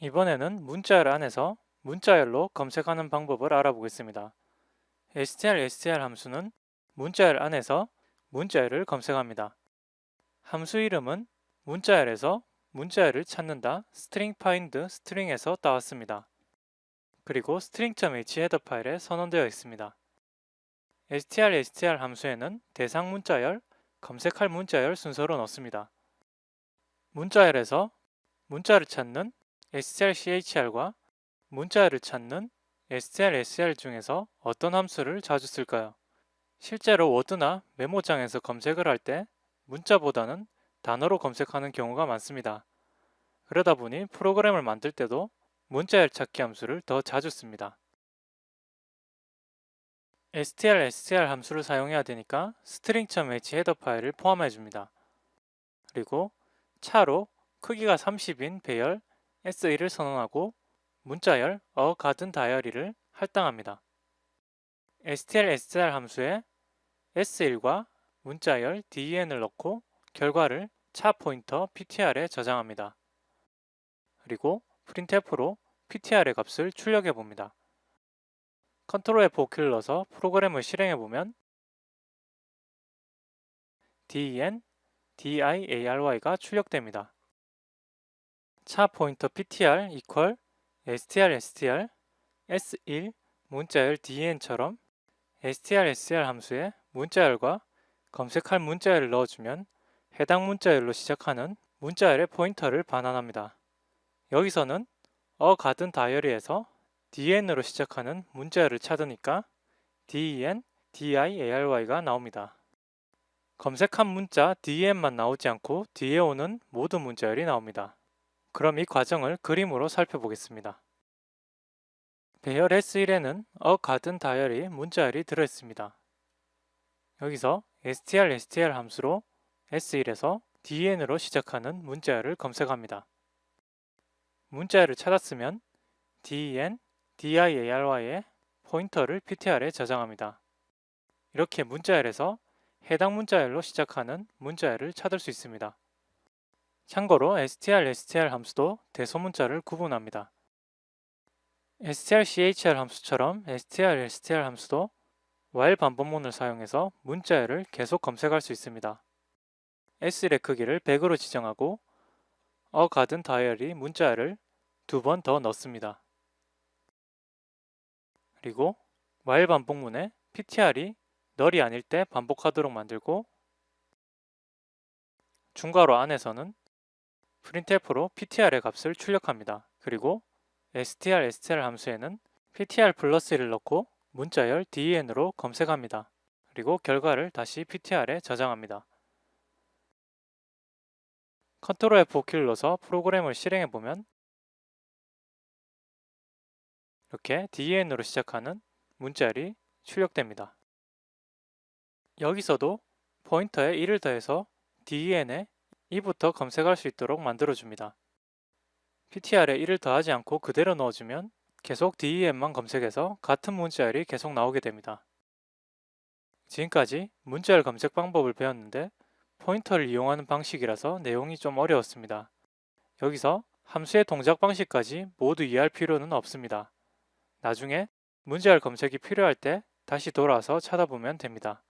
이번에는 문자열 안에서 문자열로 검색하는 방법을 알아보겠습니다. str, str 함수는 문자열 안에서 문자열을 검색합니다. 함수 이름은 문자열에서 문자열을 찾는다 string find string에서 따왔습니다. 그리고 string.h 헤더 파일에 선언되어 있습니다. str, str 함수에는 대상 문자열, 검색할 문자열 순서로 넣습니다. 문자열에서 문자를 찾는 strchr과 문자열을 찾는 strSR 중에서 어떤 함수를 자주 쓸까요? 실제로 워드나 메모장에서 검색을 할 때 문자보다는 단어로 검색하는 경우가 많습니다. 그러다 보니 프로그램을 만들 때도 문자열 찾기 함수를 더 자주 씁니다. str, str 함수를 사용해야 되니까 string.h 헤더 파일을 포함해 줍니다. 그리고 차로 크기가 30인 배열 S1을 선언하고 문자열 어 가든 다이어리를 할당합니다. str, str 함수에 S1과 문자열 den을 넣고 결과를 차 포인터 ptr에 저장합니다. 그리고 printf로 ptr의 값을 출력해 봅니다. 컨트롤 F5키를 넣어서 프로그램을 실행해 보면 den, diary가 출력됩니다. 차 포인터 ptr equal str str s1 문자열 den처럼 str str 함수에 문자열과 검색할 문자열을 넣어주면 해당 문자열로 시작하는 문자열의 포인터를 반환합니다. 여기서는 어 가든 다이어리에서 den으로 시작하는 문자열을 찾으니까 den, diary가 나옵니다. 검색한 문자 den만 나오지 않고 뒤에 오는 모든 문자열이 나옵니다. 그럼 이 과정을 그림으로 살펴보겠습니다. 배열 S1에는 어 가든 다이어리 문자열이 들어있습니다. 여기서 str, str 함수로 S1에서 den으로 시작하는 문자열을 검색합니다. 문자열을 찾았으면 den, diary에 포인터를 ptr에 저장합니다. 이렇게 문자열에서 해당 문자열로 시작하는 문자열을 찾을 수 있습니다. 참고로 str, str 함수도 대소문자를 구분합니다. strchr 함수처럼 str, str 함수도 while 반복문을 사용해서 문자열을 계속 검색할 수 있습니다. S의 크기를 100으로 지정하고 어 가든 다이어리 문자열을 두 번 더 넣습니다. 그리고 while 반복문에 ptr이 널이 아닐 때 반복하도록 만들고 중괄호 안에서는 printf로 ptr의 값을 출력합니다. 그리고 str, str 함수에는 ptr 플러스를 넣고 문자열 den으로 검색합니다. 그리고 결과를 다시 ptr에 저장합니다. 컨트롤 F5키를 넣어서 프로그램을 실행해 보면 이렇게 den으로 시작하는 문자열이 출력됩니다. 여기서도 포인터에 1을 더해서 den에 2부터 검색할 수 있도록 만들어줍니다. ptr에 1을 더하지 않고 그대로 넣어주면 계속 den만 검색해서 같은 문자열이 계속 나오게 됩니다. 지금까지 문자열 검색 방법을 배웠는데 포인터를 이용하는 방식이라서 내용이 좀 어려웠습니다. 여기서 함수의 동작 방식까지 모두 이해할 필요는 없습니다. 나중에 문자열 검색이 필요할 때 다시 돌아와서 찾아보면 됩니다.